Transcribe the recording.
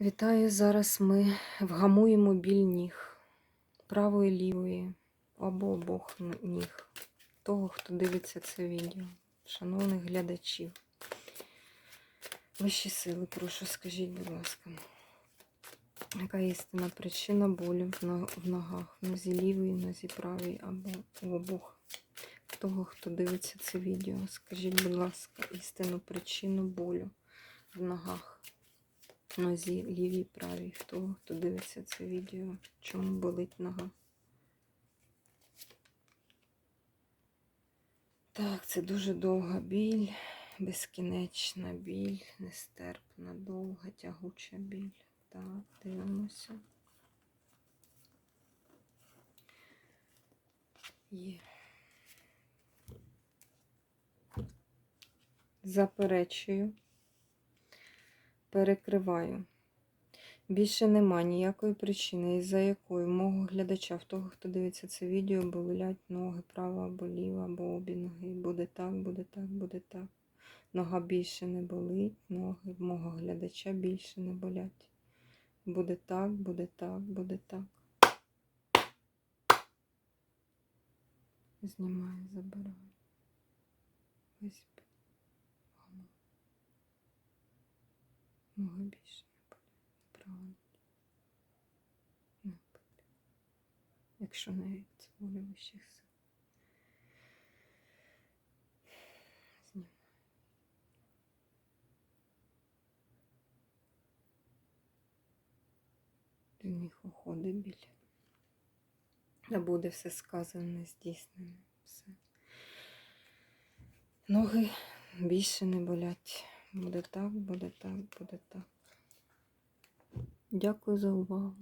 Вітаю! Зараз ми вгамуємо біль ніг правої, лівої або обох ніг. Того, хто дивиться це відео. Шановних глядачів. Вищі сили, прошу, скажіть, будь ласка. Яка істинна причина болю в ногах, в нозі лівій, в нозі правій або у обох? Того, хто дивиться це відео, скажіть, будь ласка, істинну причину болю в ногах нозі лівій, правій. Хто, хто дивиться це відео, чому болить нога. Так, це дуже довга біль, безкінечна біль, нестерпна, довга, тягуча біль. Так, дивимося. Є. Заперечую перекриваю. Більше нема ніякої причини, із-за якої мого глядача, в того, хто дивиться це відео, болять ноги, права або ліва, або обі ноги. Буде так, буде так, буде так. Нога більше не болить, ноги мого глядача більше не болять. Буде так, буде так, буде так. Знімаю, забираю. Ось. Ноги більше не болять. Правильно. Не болять. Якщо навіть це воля вищих сил. Знімаю. Від них уходить біль. Та буде все сказане, здійснене. Все. Ноги більше не болять. Буде так, буде так, буде так. Дякую за увагу.